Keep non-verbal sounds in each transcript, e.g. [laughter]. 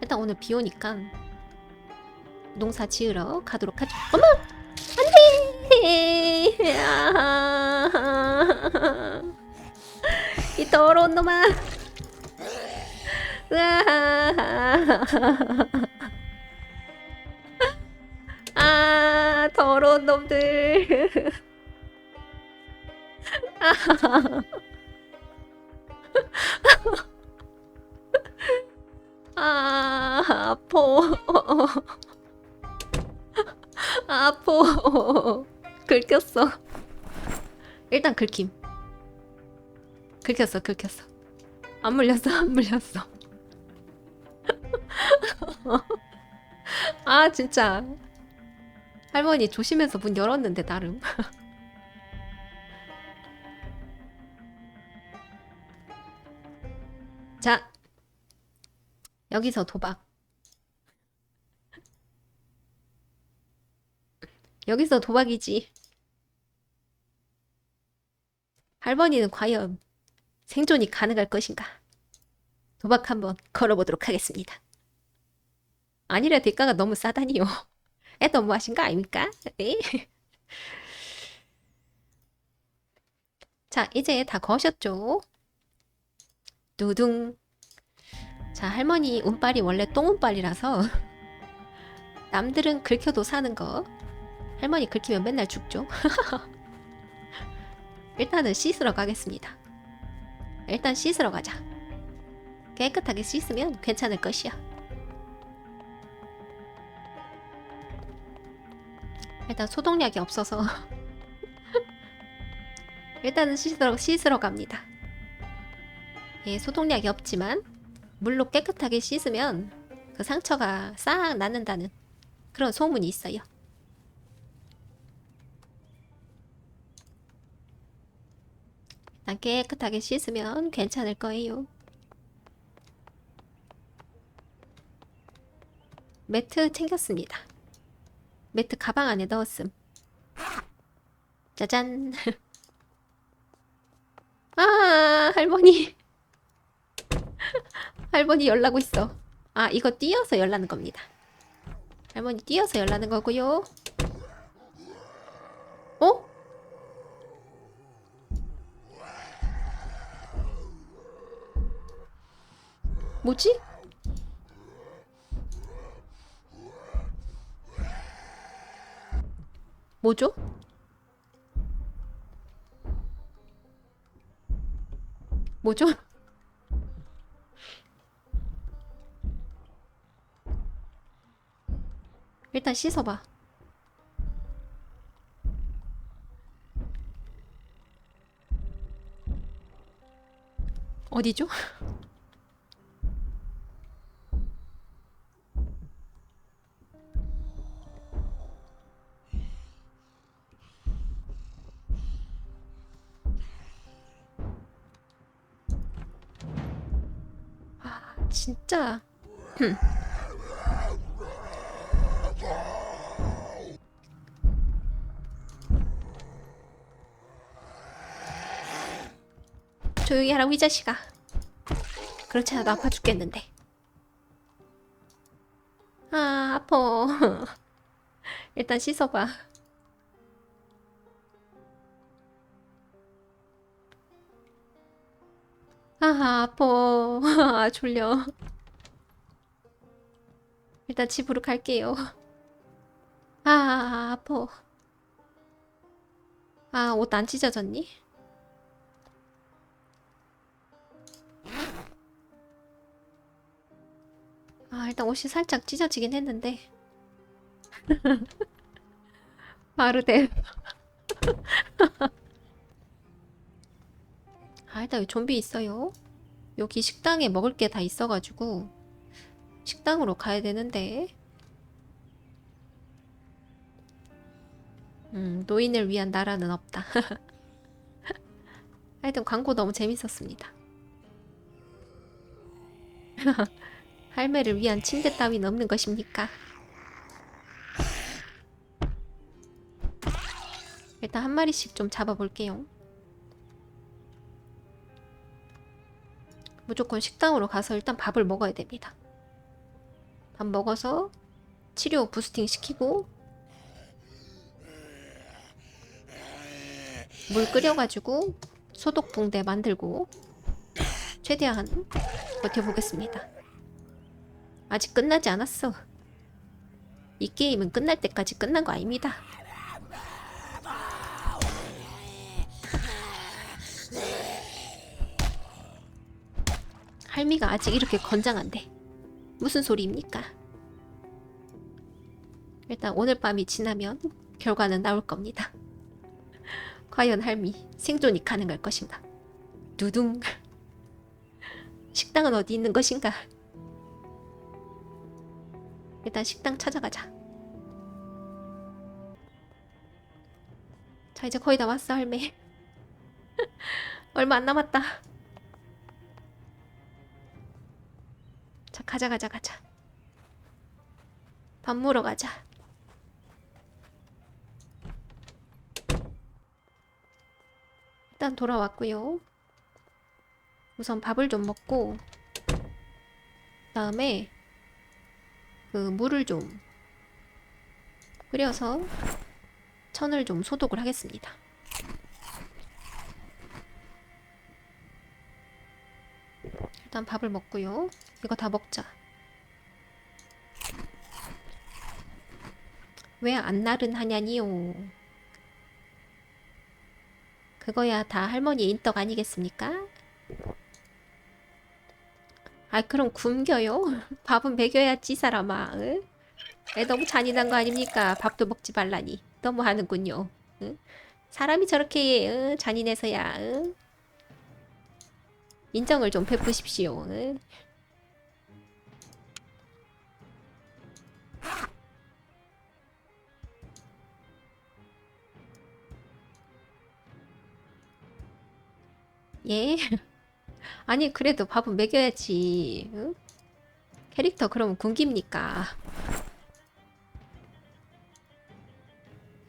일단 오늘 비 오니까 농사 지으러 가도록 하죠. 어머! 안 돼! 아, 이 더러운 놈아! 아, 더러운 놈들. 아, [laughs] 아파. [laughs] 아파. 긁혔어. 일단 긁힘. 긁혔어, 긁혔어. 안 물렸어, 안 물렸어. [laughs] 아, 진짜. 할머니 조심해서 문 열었는데, 나름. [laughs] 여기서 도박. 여기서 도박이지. 할머니는 과연 생존이 가능할 것인가? 도박 한번 걸어보도록 하겠습니다. 아니라 대가가 너무 싸다니요. 애 너무 하신 거 아닙니까? 네. [laughs] 자, 이제 다 거셨죠? 두둥. 자, 할머니 운빨이 원래 똥운빨이라서 [laughs] 남들은 긁혀도 사는 거. 할머니 긁히면 맨날 죽죠. [laughs] 일단은 씻으러 가겠습니다. 일단 씻으러 가자. 깨끗하게 씻으면 괜찮을 것이야. 일단 소독약이 없어서 [laughs] 일단은 씻으러, 씻으러 갑니다. 예, 소독약이 없지만 물로 깨끗하게 씻으면 그 상처가 싹 낫는다는 그런 소문이 있어요. 일단 깨끗하게 씻으면 괜찮을 거예요. 매트 챙겼습니다. 매트 가방 안에 넣었음. 짜잔. [laughs] 아, 할머니. [laughs] 할머니 열나고 있어. 아, 이거 띄어서 열나는 겁니다. 할머니 띄어서 열나는 거고요. 어? 뭐지? 뭐죠? 뭐죠? 일단 씻어봐. 어디죠? [laughs] 아, 진짜. 조용히 하라고 이 자식아. 그렇지 않아도 아파 죽겠는데. 아 아파. [laughs] 일단 씻어봐. 아 아파. [laughs] 아 졸려. 일단 집으로 갈게요. 아 아파. 아옷 안 찢어졌니? 아, 일단 옷이 살짝 찢어지긴 했는데. [laughs] 바로 돼. [laughs] 아, 일단 여기 좀비 있어요. 여기 식당에 먹을 게 다 있어가지고 식당으로 가야 되는데. 음, 노인을 위한 나라는 없다. [laughs] 하여튼 광고 너무 재밌었습니다. 할매를 위한 침대 따위는 없는 것입니까? 일단 한 마리씩 좀 잡아볼게요. 무조건 식당으로 가서 일단 밥을 먹어야 됩니다. 밥 먹어서 치료 부스팅 시키고 물 끓여가지고 소독 붕대 만들고 최대한 버텨보겠습니다. 아직 끝나지 않았어. 이 게임은 끝날 때까지 끝난 거 아닙니다. 할미가 아직 이렇게 건장한데 무슨 소리입니까? 일단 오늘 밤이 지나면 결과는 나올 겁니다. 과연 할미 생존이 가능할 것인가? 두둥. 식당은 어디 있는 것인가? 일단 식당 찾아가자. 자 이제 거의 다 왔어 할매. [laughs] 얼마 안 남았다. 자 가자 가자 가자. 밥 먹으러 가자. 일단 돌아왔고요. 우선 밥을 좀 먹고 그 다음에 그 물을 좀 끓여서 천을 좀 소독을 하겠습니다. 일단 밥을 먹고요. 이거 다 먹자. 왜 안 나른하냐니요. 그거야 다 할머니의 인덕 아니겠습니까? 아 그럼 굶겨요? [laughs] 밥은 먹여야지 이 사람아. 응? 애 너무 잔인한 거 아닙니까? 밥도 먹지 말라니. 너무 하는군요. 응? 사람이 저렇게 응? 잔인해서야. 응? 인정을 좀 베푸십시오. 응? 예? [laughs] 아니 그래도 밥은 먹여야지. 응? 캐릭터 그러면 굶깁니까?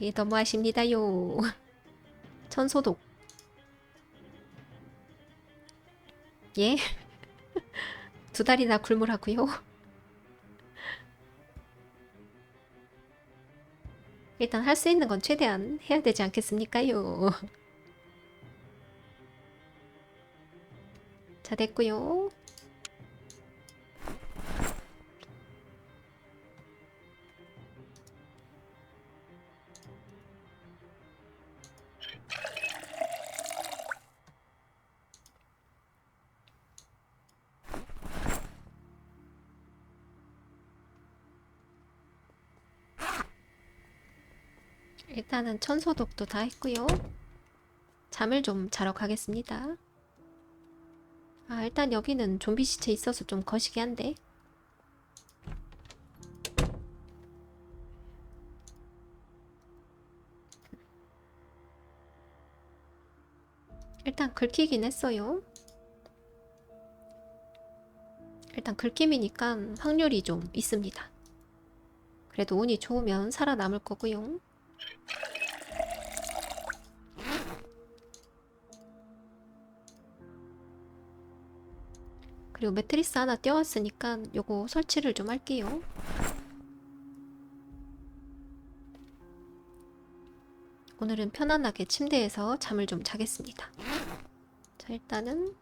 예, 너무하십니다요. [laughs] 천소독. 예? [laughs] 두 달이나 굶으라고요? [laughs] 일단 할 수 있는 건 최대한 해야 되지 않겠습니까요? 자, 됐고요. 일단은 천소독도 다 했고요. 잠을 좀 자러 가겠습니다. 아, 일단 여기는 좀비 시체 있어서 좀 거시기 한데. 일단 긁히긴 했어요. 일단 긁힘이니까 확률이 좀 있습니다. 그래도 운이 좋으면 살아남을 거고요. 그리고 매트리스 하나 띄웠으니까 요거 설치를 좀 할게요. 오늘은 편안하게 침대에서 잠을 좀 자겠습니다. 자, 일단은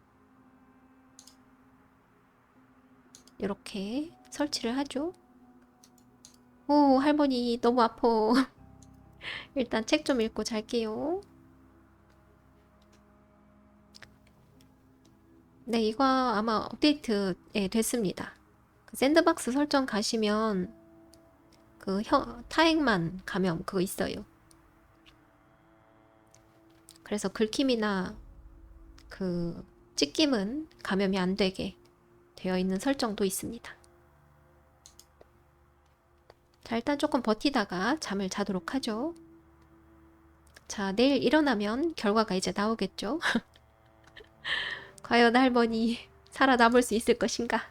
이렇게 설치를 하죠. 오, 할머니 너무 아파. [laughs] 일단 책 좀 읽고 잘게요. 네, 이거 아마 업데이트 예, 됐습니다. 그 샌드박스 설정 가시면 그 혀, 타액만 감염 그거 있어요. 그래서 긁힘이나 그 찢김은 감염이 안 되게 되어 있는 설정도 있습니다. 자, 일단 조금 버티다가 잠을 자도록 하죠. 자, 내일 일어나면 결과가 이제 나오겠죠. [laughs] 과연 할머니 살아남을 수 있을 것인가?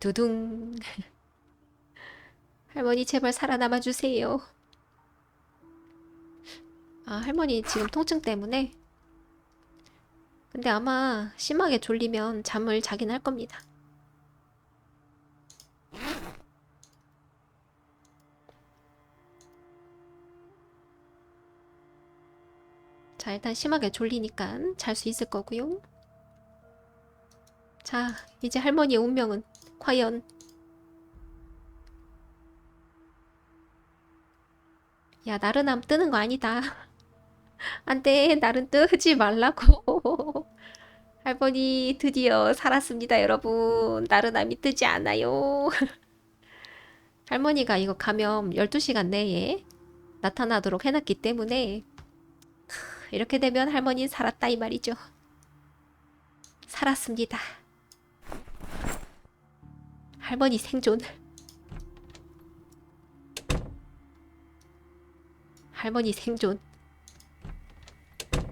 두둥. 할머니 제발 살아남아 주세요. 아, 할머니 지금 통증 때문에. 근데 아마 심하게 졸리면 잠을 자긴 할 겁니다. 자, 일단 심하게 졸리니까 잘 수 있을 거고요. 자, 이제 할머니의 운명은 과연 야, 나른함 뜨는 거 아니다. [laughs] 안 돼, 나른 뜨지 말라고. [laughs] 할머니 드디어 살았습니다, 여러분. 나른함이 뜨지 않아요. [laughs] 할머니가 이거 감염 12시간 내에 나타나도록 해놨기 때문에 이렇게 되면 할머니 살았다 이 말이죠. 살았습니다. 할머니 생존. 할머니 생존.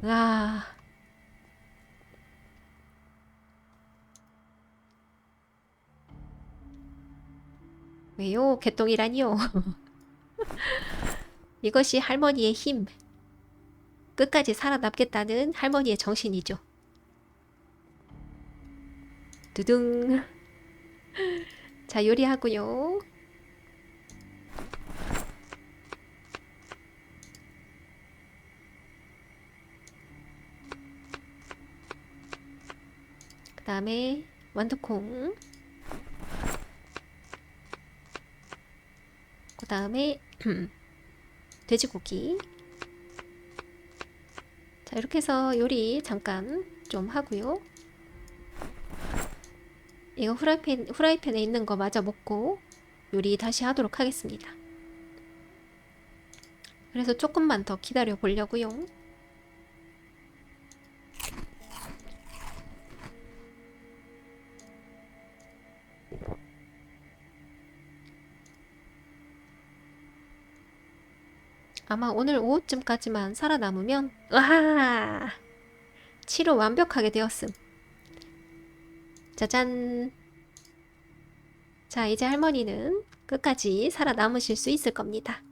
아. 왜요? 개똥이라니요? [laughs] 이것이 할머니의 힘. 끝까지 살아남겠다는 할머니의 정신이죠. 두둥. [laughs] 자, 요리하고요. 그 다음에 완두콩. 그 다음에 [clears throat] 돼지고기. 자, 이렇게 해서 요리 잠깐 좀 하고요. 이거 후라이팬, 후라이팬에 있는 거 마저 먹고 요리 다시 하도록 하겠습니다. 그래서 조금만 더 기다려 보려고요. 아마 오늘 오후쯤까지만 살아남으면 으하 치료 완벽하게 되었음. 짜잔. 자, 이제 할머니는 끝까지 살아남으실 수 있을 겁니다.